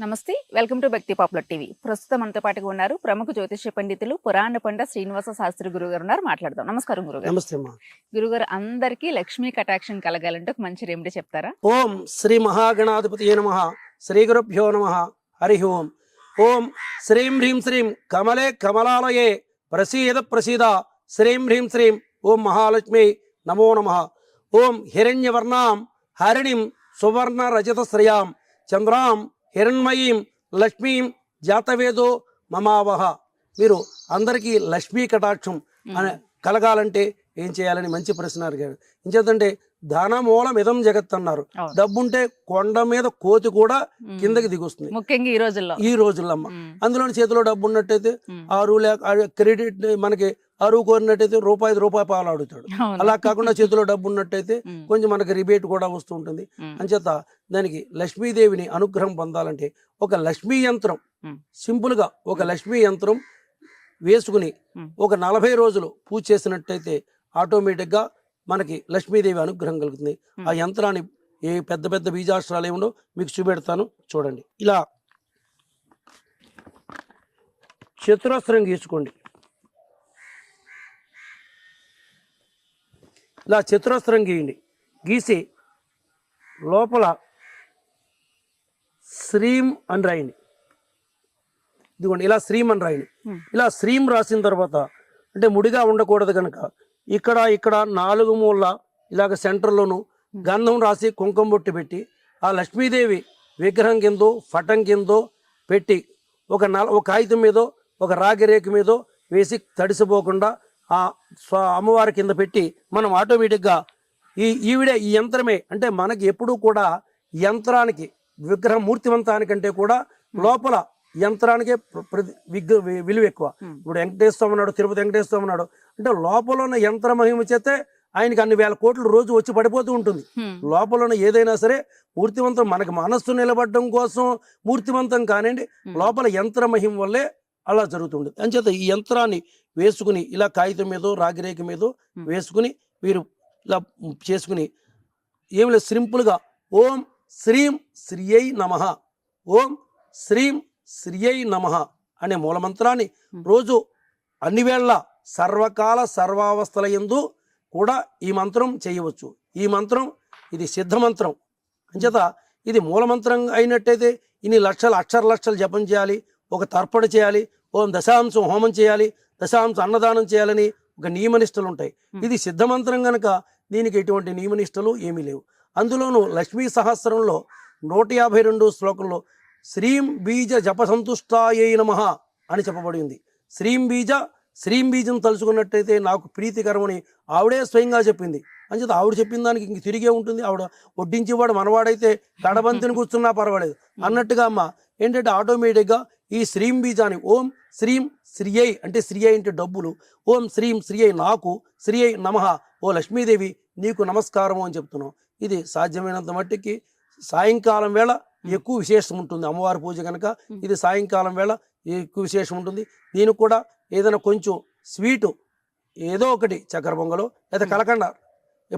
నమస్తే welcome to Bhakti popular TV. ప్రస్తుతం మనతో పాటుగా ఉన్నారు ప్రముఖ జ్యోతిష్య పండితులు పురాణ పండ శ్రీనివాస శాస్త్రి గురువు గారు ఉన్నారు. మాట్లాడదాం. నమస్కారం గురుగారు. నమస్తే గురుగారు అందరికీ లక్ష్మీ కటాక్షం కలగాలంటే ఒక మంచి రెమెడీ చెప్తారా? ఓం శ్రీ మహాగణాధిపతి నమ. శ్రీ గురుభ్యో నమ. హరి ఓం. ఓం శ్రీం హ్రీం శ్రీం కమలే కమలాలయే ప్రసీద ప్రసీద. శ్రీం హ్రీం శ్రీం ఓం మహాలక్ష్మి నమో నమ. ఓం హిరణ్యవర్ణాం హరిణిం సువర్ణ రజత శ్రయాం చంద్రాం హిరణ్మయీం లక్ష్మీం జాతవేదో మమావహ మీరు అందరికీ లక్ష్మీ కటాక్షం అనే కలగాలంటే ఏం చేయాలని మంచి ప్రశ్న అడిగారు ఇంచేతంటే ధనమూలం ఇదం జగత్ అన్నారు. డబ్బుంటే కొండ మీద కోతి కూడా. కిందకి దిగొస్తుంది ముఖ్యంగా ఈ రోజుల్లో ఈ రోజులమ్మ మ్మ్. అందులో చేతిలో డబ్బు ఉన్నట్టయితే. ఆరు లేక క్రెడిట్ మనకి అరువు కోరినట్టయితే రూపాయి రూపాయి పాలు అడుగుతాడు. అలా కాకుండా చేతిలో డబ్బు ఉన్నట్టయితే. కొంచెం మనకి రిబేట్ కూడా వస్తూ ఉంటుంది. అంచేత దానికి లక్ష్మీదేవిని అనుగ్రహం పొందాలంటే ఒక లక్ష్మీ యంత్రం మ్మ్. సింపుల్గా ఒక లక్ష్మీ యంత్రం వేసుకుని. ఒక నలభై రోజులు పూజ చేసినట్టయితే ఆటోమేటిక్గా మనకి లక్ష్మీదేవి అనుగ్రహం కలుగుతుంది. ఆ యంత్రాన్ని ఏ పెద్ద పెద్ద బీజాక్షరాలు ఏముండో మీకు చూపెడతాను చూడండి ఇలా చతురస్రం గీసుకోండి ఇలా చతురస్రం గీయండి. గీసి లోపల శ్రీం అని రాయండి. ఇదిగోండి ఇలా శ్రీం అని రాయండి. ఇలా శ్రీం రాసిన తర్వాత అంటే ముడిగా ఉండకూడదు కనుక ఇక్కడ ఇక్కడ నాలుగు మూల ఇలాగ సెంటర్లోను గంధం రాసి కుంకుమ బొట్టు పెట్టి ఆ లక్ష్మీదేవి విగ్రహం కిందో పటం కిందో పెట్టి ఒక నల ఒక కాగితం మీదో ఒక రాగి రేఖ మీదో వేసి తడిసిపోకుండా ఆ స్వ అమ్మవారి కింద పెట్టి మనం ఆటోమేటిక్గా ఈ ఈవిడే ఈ యంత్రమే అంటే మనకి ఎప్పుడూ కూడా యంత్రానికి విగ్రహం మూర్తివంతానికంటే కూడా లోపల యంత్రానికే విలువ ఎక్కువ. ఇప్పుడు వెంకటేశ్వరం ఉన్నాడు తిరుపతి వెంకటేశ్వరం ఉన్నాడు అంటే లోపల ఉన్న యంత్ర మహిమ చేతే ఆయనకి అన్ని వేల కోట్లు రోజు వచ్చి పడిపోతూ ఉంటుంది. లోపల ఉన్న ఏదైనా సరే మూర్తివంతం మనకి మనస్సు నిలబడడం కోసం మూర్తివంతం కానివ్వండి. లోపల యంత్ర మహిమ వల్లే అలా జరుగుతుంది అంచేత ఈ యంత్రాన్ని వేసుకుని ఇలా కాగితం మీదో రాగిరేఖ మీదో. వేసుకుని మీరు ఇలా చేసుకుని ఏం లేదు సింపుల్గా ఓం శ్రీం శ్రీయై నమ ఓం శ్రీం శ్రీయై నమ అనే మూలమంత్రాన్ని. రోజు అన్ని వేళ సర్వకాల సర్వావస్థల ఎందు కూడా ఈ మంత్రం చేయవచ్చు ఈ మంత్రం ఇది సిద్ధ మంత్రం అంచేత ఇది మూలమంత్రం అయినట్టయితే ఇన్ని లక్షల అక్షర లక్షలు జపం చేయాలి ఒక తర్పణ చేయాలి ఓం దశాంశం హోమం చేయాలి దశాంశం అన్నదానం చేయాలని ఒక నియమనిష్టలు ఉంటాయి. ఇది సిద్ధ మంత్రం కనుక దీనికి ఎటువంటి నియమనిష్టలు ఏమీ లేవు. అందులోనూ లక్ష్మీ సహస్రంలో నూట యాభై రెండు శ్లోకంలో శ్రీం బీజ జప సంతుష్టాయై నమ అని చెప్పబడి ఉంది. శ్రీం బీజ శ్రీం బీజం తలుచుకున్నట్టయితే నాకు ప్రీతికరమని ఆవిడే స్వయంగా చెప్పింది. అంచేత ఆవిడ చెప్పిన దానికి ఇంక తిరిగే ఉంటుంది. ఆవిడ వడ్డించేవాడు మనవాడైతే గడబంతిని కూర్చున్నా పర్వాలేదు. అన్నట్టుగా అమ్మ ఏంటంటే ఆటోమేటిక్గా ఈ శ్రీం బీజాన్ని ఓం శ్రీం శ్రీయై అంటే శ్రీయై అంటే డబ్బులు ఓం శ్రీం శ్రీయై నాకు శ్రీయై నమః ఓ లక్ష్మీదేవి నీకు నమస్కారం అని చెప్తున్నాం. ఇది సాధ్యమైనంత మట్టికి సాయంకాలం వేళ ఎక్కువ విశేషం ఉంటుంది. అమ్మవారి పూజ కనుక ఇది సాయంకాలం వేళ ఎక్కువ విశేషం ఉంటుంది. దీనికి కూడా ఏదైనా కొంచెం స్వీటు ఏదో ఒకటి చక్కెర పొంగలో లేదా. కలకండ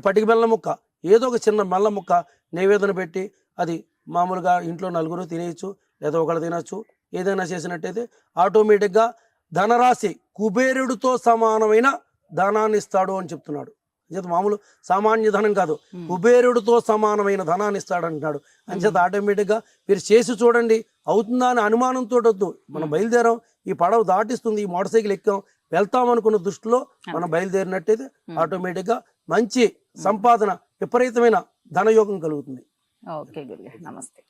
పటికి బెల్లం ముక్క ఏదో ఒక చిన్న బెల్లం ముక్క నైవేదన పెట్టి అది మామూలుగా ఇంట్లో నలుగురు తినేయచ్చు లేదా ఒకళ్ళు తినచ్చు ఏదైనా చేసినట్టయితే ఆటోమేటిక్గా ధనరాశి కుబేరుడితో సమానమైన ధనాన్ని ఇస్తాడు అని చెప్తున్నాడు. అంచేత మామూలు సామాన్య ధనం కాదు. కుబేరుడితో సమానమైన ధనాన్ని ఇస్తాడు అంటున్నాడు అంచేత ఆటోమేటిక్గా మీరు చేసి చూడండి అవుతుందా అని అనుమానంతో వద్దు. మనం. బయలుదేరాం ఈ పడవ దాటిస్తుంది ఈ మోటార్ సైకిల్ ఎక్కాం వెళ్తాం అనుకున్న దృష్టిలో మనం బయలుదేరినట్టయితే. ఆటోమేటిక్గా మంచి సంపాదన విపరీతమైన ధనయోగం కలుగుతుంది. ఓకే గురుగారు. నమస్తే.